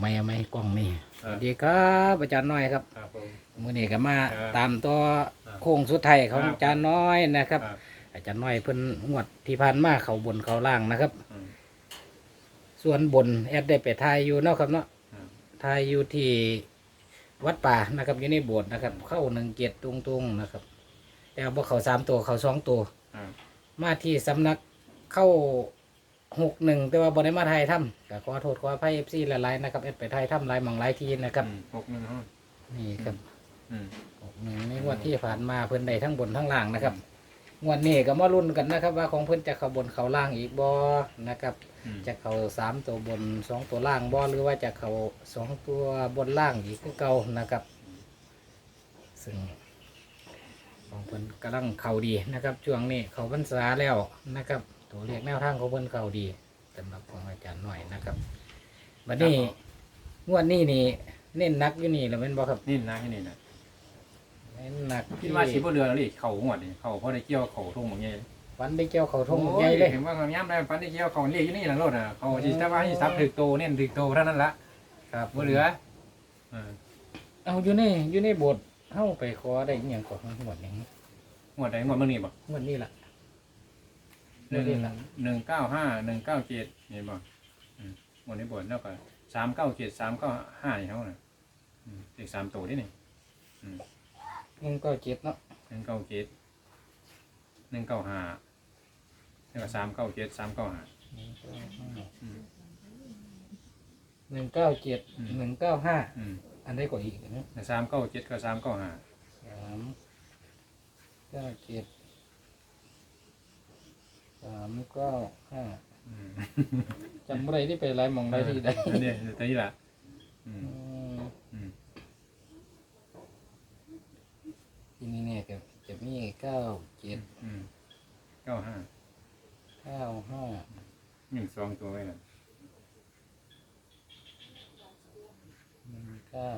ไม่เอาไม่กล้องนี่เอสอวัสดีครับอาจารย์น้อยครับครับผม มื้อนี้ก็มาครับตามตัวครับโค้งสุดท้ายของครับอาจารย์น้อยนะครับ ครับ อาจารย์น้อยเพิ่นงวดที่ผ่านมาเขาบนเขาล่างนะครับ อืม ส่วนบนแอดได้ไปทายอยู่เนาะครับเนาะครับ ทายอยู่ที่วัดป่านะครับอยู่ในโบสถ์นะครับ เข้าหนึ่งเกียรติตรงๆนะครับ แต่ว่าเขาสามตัวเขาสองตัวครับมาที่สำนักเข้า หกหนึ่งแต่ว่าบได้มาไทยถ้ำก็ขอโทษขออภัยเอฟซีหลายๆนะครับเอ็ดไปไทยถ้ำหลายหมองหลายทีนะครับอืมหกหนึ่งห้องนี่ครับอืมหกหนึ่งในงวดที่ผ่านมาเพิ่นได้ทั้งบนทั้งล่างนะครับงวดนี้ก็มาลุ้นกันนะครับ ว่าของเพิ่นจะเข้าบนเข้าล่างอีกบ่นะครับอืมจะเข้าสามตัวบนสองตัวล่างบ่หรือว่าจะเข้าสองตัวบนล่างอีกคือเก่านะครับ ซึ่งของเพิ่นกำลังเข้าดีนะครับช่วงนี้เขาพรรษาแล้วนะครับ ตัวเลขแนวทางของเพิ่นเข้าดีสำหรับของอาจารย์หน่อยนะครับวันนี้งวดนี้นี่เน้นหนักอยู่นี่แล้วแม่นบ่ครับนี่นะที่นี่นะเน้นหนักคิดว่าชีพเรือแล้วนี่เข่าหัวนี่เข่าเพราะได้เกี่ยวเข่าทุ่งอย่างเงี้ยฟันได้เกี่ยวเขาทงโอ้ใหญ่เลยเห็นว่าเขาย้ำได้ฟันได้เกี่ยวเข่าเรียกอยู่นี่หลังรถอะเขาจีถ้าว่าให้ซับถึกโตเน้นถึกโตเท่านั้นละครับบ่เหลือเออเอาอยู่นี่อยู่ในโบสถ์เฮาไปขอได้อีหยังก่อนหมดอย่างนี้หมดไหนหมดเมื่อนี่บ่งวดนี้ล่ะ หนึ่งเดือนละหนึ่งเก้าห้าหนึ่งเก้าเจ็ดนี่บ่อืมหมดในบทแล้วก็สามเก้าเจ็ดสามเก้าห้าอย่างเขาน่ะอืมอีกสามตัวนี่นี่อืมหนึ่งเก้าเจ็ดเนาะหนึ่งเก้าเจ็ดหนึ่งเก้าห้าแล้วก็สามเก้าเจ็ดสามเก้าห้าอืมหนึ่งเก้าเจ็ดอืมหนึ่งเก้าห้าอืมอันได้กว่าอีกนะสามเก้าเจ็ดกับสามเก้าห้าสามเก้าเจ็ด สามเก้าห้าอืมจำไม่ได้ที่ไปหลายหมองหลายที่ได้อันนี้ตัวนี้ละอืม อืมอืม ที่นี่เนี่ยจะจะมีเก้าเจ็ดอืมเก้าห้าเก้าห้าหนึ่งสองตัวไว้ละหนึ่งเก้า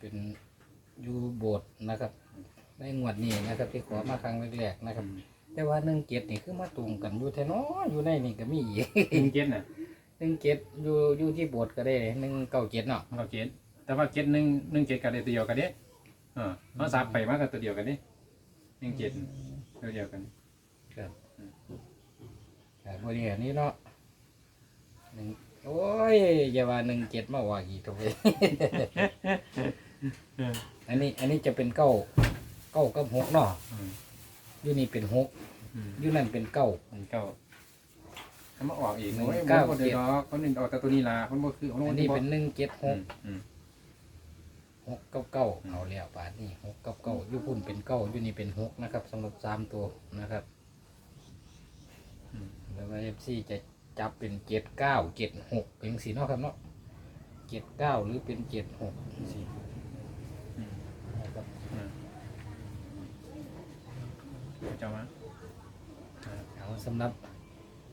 เป็นอยูโบสถ์นะครับในงวดนี้นะครับ ที่ขอมาครั้งแรกๆนะครับ แต่ว่าหนึ่งเจ็ดนี่คือมาตรงกันอยู่แท้เนาะอยู่ในนี่ก็มีอีกหนึ่งเจ็ดน่ะหนึ่งเจ็ดอยู่อยู่ที่โบสถ์ก็ได้หนึ่งเก้าเจ็ดเนาะเก้าเจ็ดแต่ว่าเจ็ดหนึ่งหนึ่งเจ็ดกับตัวเดียวกันเด้เออมาสับไปมากกับตัวเดียวกันเด้หนึ่งเจ็ดตัวเดียวกันครับครับบริเวณนี้เนาะหนึ่งโอ้ยอย่าว่าหนึ่งเจ็ดมาว่ากี่ตัวเล ยอันนี้ อันนี้จะเป็นเก้าเก้ากับหกเนาะอืมอยู่นี่เป็นหกอืมอยู่นั่นเป็นเก้าหนึ่งเก้าถ้ามาออกอีกหนึ่งโอ้ยเก้าคนเดียวดอกคนหนึ่งออกแต่ตัวนี้ละคนบ่คือคนอันนี้นี้บ่เป็นหนึ่งเจ็ดหอืกมอืมหกกับเก้าเอาแล้วบาทนี่หกกับเก้าอยู่พุ่นเป็นเก้าอยู่นี่เป็นหกนะครับสำหรับสามตัวนะครับอืมแล้วเอฟซีจะจับเป็นเจ็ดเก้าเจ็ดหกเป็นสีเนาะครับเนาะเจ็ดเก้าหรือเป็นเจ็ดหกสี อืม นะครับ อืม เจ้ามาอ่าเอาสำหรับ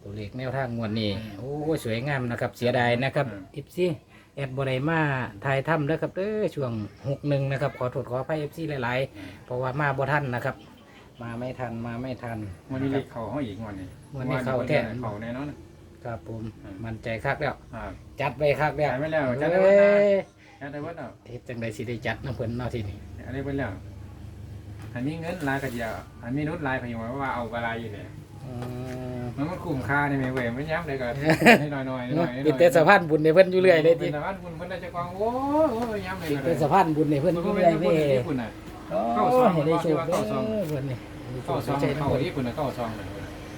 ตัวเลขแนวทางงวดนี้โอ้ยสวยงามนะครับ เสียดายนะครับอืมเอฟซีแอดบไดมาถ่ายถ้ำแล้วครับเด้อช่วงหกหนึ่งนะครับ ขอโทษขออภัยเอฟซีหลายๆ เพราะว่ามาบ่ทันนะครับ มาไม่ทันมาไม่ทันวันนี้เรียกเขาเขาอีกวันนี้วันนี้เข้าแท้เขาแน่นอนครับผมอืมมันใจคักแล้วอ่าจัดไปคักแล้วจ่ายไว้แล้วจัดเอ้ไว้แล้วยจัดได้เบิดแล้วเฮ็ดจังไดสิได้จัดน้ำเพิ่นเนาะทีนี้อันนี้เป็นเรื่อง อันนี้เงินลายกระเดียวอันนี้นุชลายพยุงว่าเอาอะไรอยู่เนี่ยอืมมันมันคุ้มค่าในเมเวไม่ย้ำเลยก็ให้หน่อยหน่อยหน่อยเป็นแต่สะพานบุญในเพิ่นอยู่เรื่อยเลยเป็ทีนสะพานคุณเพิ่นได้จะกองโอ้โหย้ำเลยก็เป็นได้สะพานบุญในเพิ่นอยู่ก็เรื่ไม่อยได้เว้พูดยที่คุณน่ะ โอ้เข้าซองให้ได้โชคเข้าซองเด้อเพิ่นนี่เข้าซองใจเข้าเพิ่นที่คุณน่ะเข้าซองหนึ่ง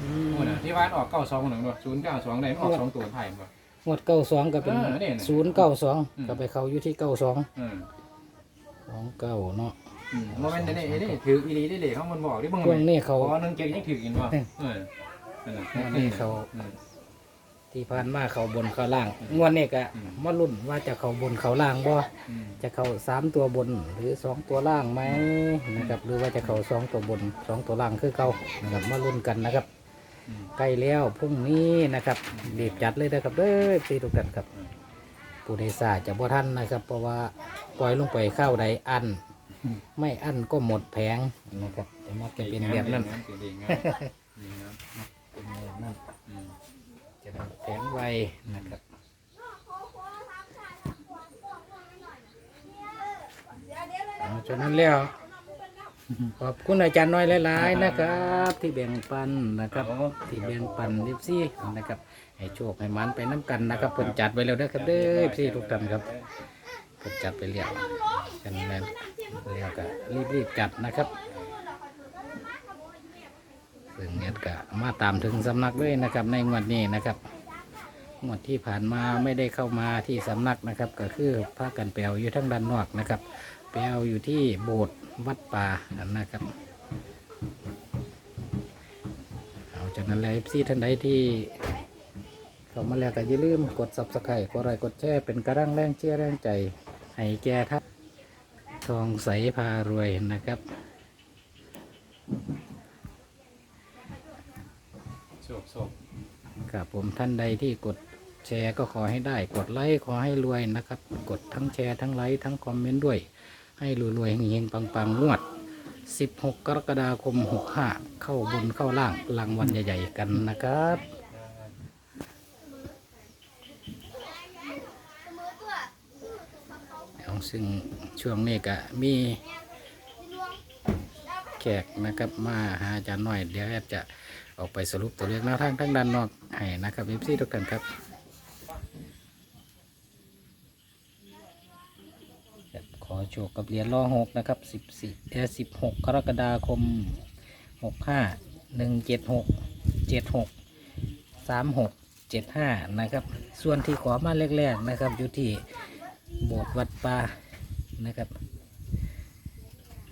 อืคุณมน่ะที่บ้านออกเข้าซองหนึ่งด้วยศูนย์เก้าสองได้ออกสองตัวไทยบ่ งวดเก้าสองก็เป็นเออนี่น่ะศูนย์เก้าสองอืม ก็ไปเข้าอยู่ที่เก้าสองอืม สองเก้าเนาะอืม โมเมนต์นี่นี่ถืออีลีได้เลยเขามันบอกที่มึงช่วงนี้เขา อ๋อนึงเก่งยังถือกินบ่เออนั่นน่ะช่วงนี้เขาอืมที่ผ่านมาเขาบนเขาล่าง งวดนี้ก็อืมมาลุ้นว่าจะเขาบนเขาล่างบ่อืมจะเข้าสามตัวบนหรือสองตัวล่างไหมนะครับ หรือว่าจะเข้าสองตัวบนสองตัวล่างคือเก่านะครับมาลุ้นกันนะครับอืมใกล้แล้วพรุ่งนี้นะครับรีบจัดเลยนะครับเด้อพี่ทุกท่านครับอืมผู้ใดทราบจะบ่ทันนะครับ เพราะว่าปล่อยลงไปเข้าใดอัน ไม่อั้นก็หมดแผงนะครับจะมักจะเป็นแบบนั้นเด็กงามเด็กงามเป็นแบบนั้นอืมจะหมดแผงไวนะครับเอาฉะนั้นแล้วขอบคุณอาจารย์น้อยหลายๆนะครับ ที่แบ่งปันนะครับ ที่แบ่งปันลิฟซี่นะครับให้โชคให้มันไปน้ำกันนะครับเพิ่นจัดไว้แล้วเด้อครับเด้อลิฟซี่ทุกท่านครับ เพิ่นจัดไปเรียบกันแล้วแล้วก็รีบๆจัดนะครับซึ่งเนี่ยก็มาตามถึงสำนักด้วยนะครับ ในงวดนี้นะครับงวดที่ผ่านมาไม่ได้เข้ามาที่สำนักนะครับ ก็คือพากันแปลวอยู่ทั้งด้านนอกนะครับแปลวอยู่ที่โบสถ์วัดป่านะครับเอาจากนั้นแล้วซีท่านใดที่เข้ามาแล้วก็อย่าลืมกด subscribe กดไลค์กดแชร์เป็นกระรังแรงเชื่อแรงใจ ให้แก่ทัพทองใสพารวยนะครับโชคโชคครับผมท่านใดที่กดแชร์ก็ขอให้ได้ กดไลค์ขอให้รวยนะครับ กดทั้งแชร์ทั้งไลค์ทั้งคอมเมนต์ด้วย ให้รวยๆเฮงๆปังๆงวด 16 กรกฎาคม 65 เข้าบนเข้าล่างรางวัลใหญ่ ๆ กันนะครับ เอา ซึ่งช่วงนี้ก็มีแขกนะครับมาหาอาจารย์หน่อย เดี๋ยวแอบจะออกไปสรุปตัวเลขแนวทางทั้งด้านนอกให้นะครับเอฟซีทุกท่านครับขอโชคกับเหรียญล่อหกนะครับสิบสี่เอสิบหกกรกฎาคมหกห้าหนึ่งเจ็ดหกเจ็ดหกสามหกเจ็ดห้านะครับ ส่วนที่ขอมาแรกๆนะครับอยู่ที่โบสถ์วัด ป่านะครับ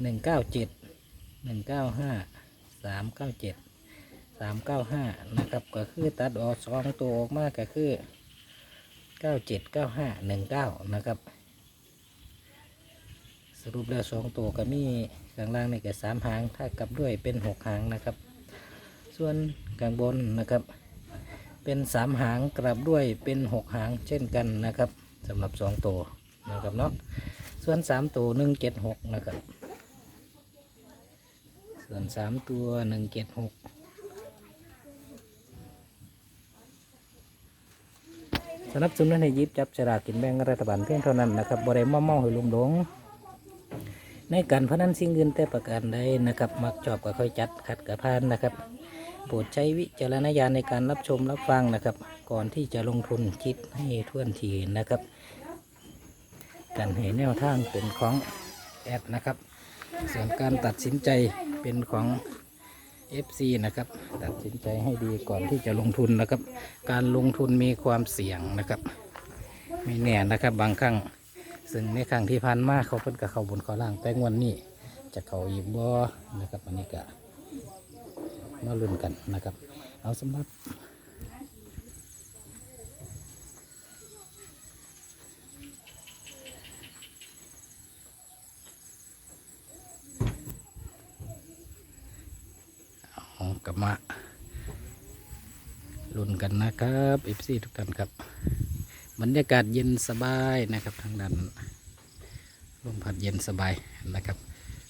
หนึ่งเก้าเจ็ดหนึ่งเก้าห้าสามเก้าเจ็ดสามเก้าห้านะครับก็คือตัดออกสองตัวออกมาก็คือเก้าเจ็ดเก้าห้าหนึ่งเก้านะครับ สรุปแล้วสองตัวก็มีข้างล่างนี่ก็สามหางถ้ากลับด้วยเป็นหกหางนะครับ ส่วนข้างบนนะครับ เป็นสามหางกลับด้วยเป็นหกหางเช่นกันนะครับสำหรับสองตัว นะครับเนาะส่วนสามตัวหนึ่งเจ็ดหกนะครับ ส่วนสามตัวหนึ่งเจ็ดหกสนับสนุนให้ยิบจับฉลากกินแบ่งรัฐบาลเพียงเท่านั้นนะครับบริมาเมาให้ลุมหลงในการพนันสิ่งอื่นแต่ประการใดนะครับ มักชอบก็ค่อยจัดขัดกับพานนะครับโปรดใช้วิจารณญาณในการรับชมรับฟังนะครับ ก่อนที่จะลงทุนคิดให้ท่วนทีนะครับ การให้แนวทางเป็นของแอดนะครับ ส่วนการตัดสินใจเป็นของ FC นะครับ ตัดสินใจให้ดีก่อนที่จะลงทุนนะครับ การลงทุนมีความเสี่ยงนะครับไม่แน่นะครับบางครั้งซึ่งในครั้งที่ผ่านมาเขาเพิ่นกับเขาบนเขาล่างแต่งวันนี้จะเขาอีกบ่นะครับอันนี้ก็มาลุ้นกันนะครับ เอาสำหรับเอา กลับมาลุ้นกันนะครับเอฟซีทุกท่านครับ บรรยากาศเย็นสบายนะครับทางด้านลมพัดเย็นสบายนะครับ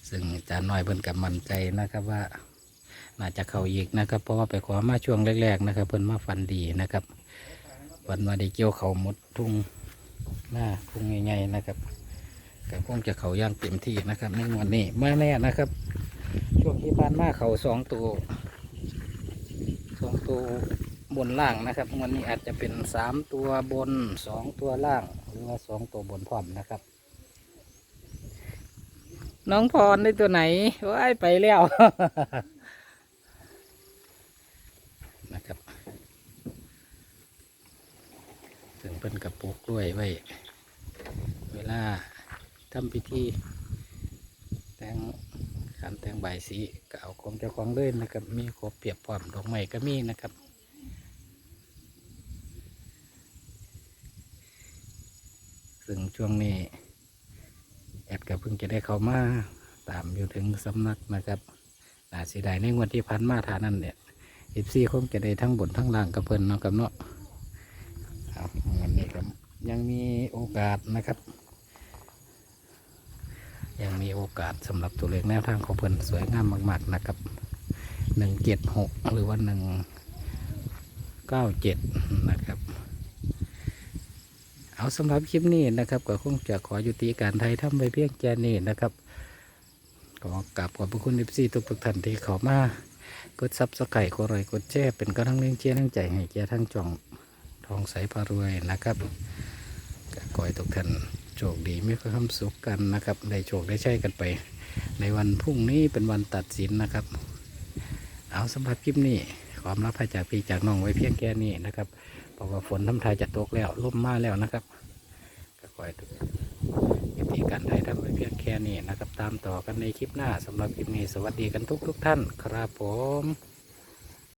ซึ่งจารย์น้อยเพิ่นกับมั่นใจนะครับว่าน่าจะเข้าอีกนะครับ เพราะว่าไปขอมาช่วงแรก ๆ นะครับ เพิ่นมาฟันดีนะครับวันมาได้เกี่ยวเขาหมดทุ่งหน้าทุ่งใหญ่ๆนะครับก็คงจะเขาย่างเต็มที่นะครับในวันนี้มาแน่นะครับ ช่วงที่ผ่านมาเขาสองตัว สองตัวบนล่างนะครับวันนี้อาจจะเป็นสามตัวบนสองตัวล่าง หรือว่าสองตัวบนพร้อมนะครับ น้องพรได้ตัวไหนว้ายไปแล้วนะครับถึงเป็นกระปุกกล้วยไว้ เวลาทำพิธีแต่ง ขันแต่งใบสีก็เอาของเจ้าของเลยนะครับ มีครบเปียบพร้อมดอกไม้ก็มีนะครับซึ่งช่วงนี้แอดก็เพิ่งจะได้เข้ามาตามอยู่ถึงสำนักนะครับนาสีได้ในงวดที่ผ่านมาฐานนั่นเนี่ยเอีซีคงจะได้ทั้งบนทั้งล่างกับเพิ่นเนาะกับเนาะเอาวันนี้ก็ยังมีโอกาสนะครับ ยังมีโอกาสสำหรับตัวเลขแนวทางของเพิ่นสวยงามมาก ๆ นะครับหนึ่งเจ็ดหกหรือว่าหนึ่งเก้าเจ็ดนะครับ เอาสำหรับคลิปนี้นะครับ ก็คงจะขอยุติการไทยทำไปเพียงแค่นี้นะครับขอกราบขอบพระคุณเอฟซีทุกทุกท่านที่เข้ามากดซับสไครต์กดไลค์กดแชร์เป็นกำลังเลี้ยงเชียร์ทั้งใจให้แก่ทั้งจ่องทองใสพารวยนะครับก็ขอให้ทุกท่าน โชคดีมีความสุขกันนะครับ ได้โชคได้ใช้กันไป ในวันพรุ่งนี้เป็นวันตัดสินนะครับ เอาสำหรับคลิปนี้ความรับให้จากพี่จากน้องไว้เพียงแค่นี้นะครับเพราะว่าฝนทำทายจะตกแล้วล่มมาแล้วนะครับก็คอยดูวิธีการไทยทำไปเพียงแค่นี้นะครับ ตามต่อกันในคลิปหน้าสำหรับคลิปนี้สวัสดีกันทุกทุกท่าน ครับผม